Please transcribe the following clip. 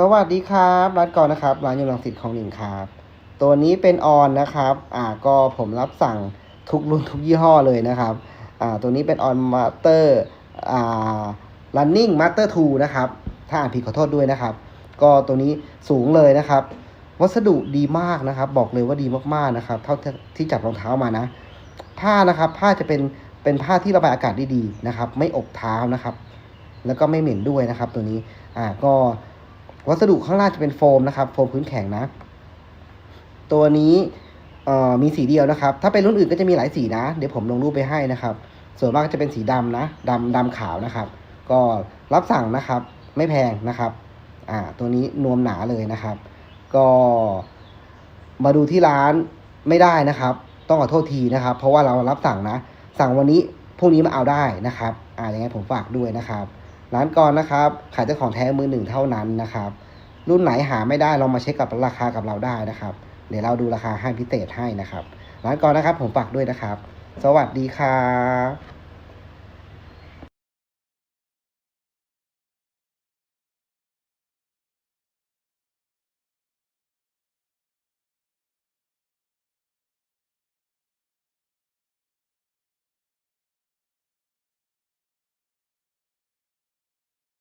สวัสดีครับร้านก่อนนะครับร้านยนต์รังสิตของหนึ่งครับ ตัวนี้เป็นออนนะครับ อ่าก็ผมรับสั่งทุกรุ่นทุกยี่ห้อเลยนะครับ อ่าตัวนี้เป็นออนมาสเตอร์อ่า running master 2นะครับ ถ้าอ่านผิดขอโทษด้วยนะครับ ก็ตัวนี้สูงเลยนะครับ วัสดุดีมากนะครับ บอกเลยว่าดีมากๆนะครับ เท่าที่จับรองเท้ามานะ ผ้านะครับผ้าจะเป็นเป็นผ้าที่ระบายอากาศได้ดีนะครับ ไม่อบเท้านะครับ แล้วก็ไม่เหม็นด้วยนะครับ ตัวนี้ อ่าก็ วัสดุข้างล่างจะเป็นโฟมนะครับ โฟมพื้นแข็งนะ ตัวนี้มีสีเดียวนะครับ ถ้าเป็นรุ่นอื่นก็จะมีหลายสีนะ เดี๋ยวผมลงรูปไปให้นะครับ ส่วนมากจะเป็นสีดำนะดำดำขาวนะครับ ก็รับสั่งนะครับ ไม่แพงนะครับ อ่า ตัวนี้นวมหนาเลยนะครับ ก็มาดูที่ร้านไม่ได้นะครับ ต้องขอโทษทีนะครับ เพราะว่าเรารับสั่งนะ สั่งวันนี้พรุ่งนี้มาเอาได้นะครับ อ่ายังไงผมฝากด้วยนะครับ ร้านก่อนนะครับ ขายแต่ของแท้มือหนึ่งเท่านั้นนะครับ รุ่นไหนหาไม่ได้ลองมาเช็คกับราคากับเราได้นะครับ เดี๋ยวเราดูราคาให้พิเศษให้นะครับ ร้านก่อนนะครับผมฝากด้วยนะครับ สวัสดีครับ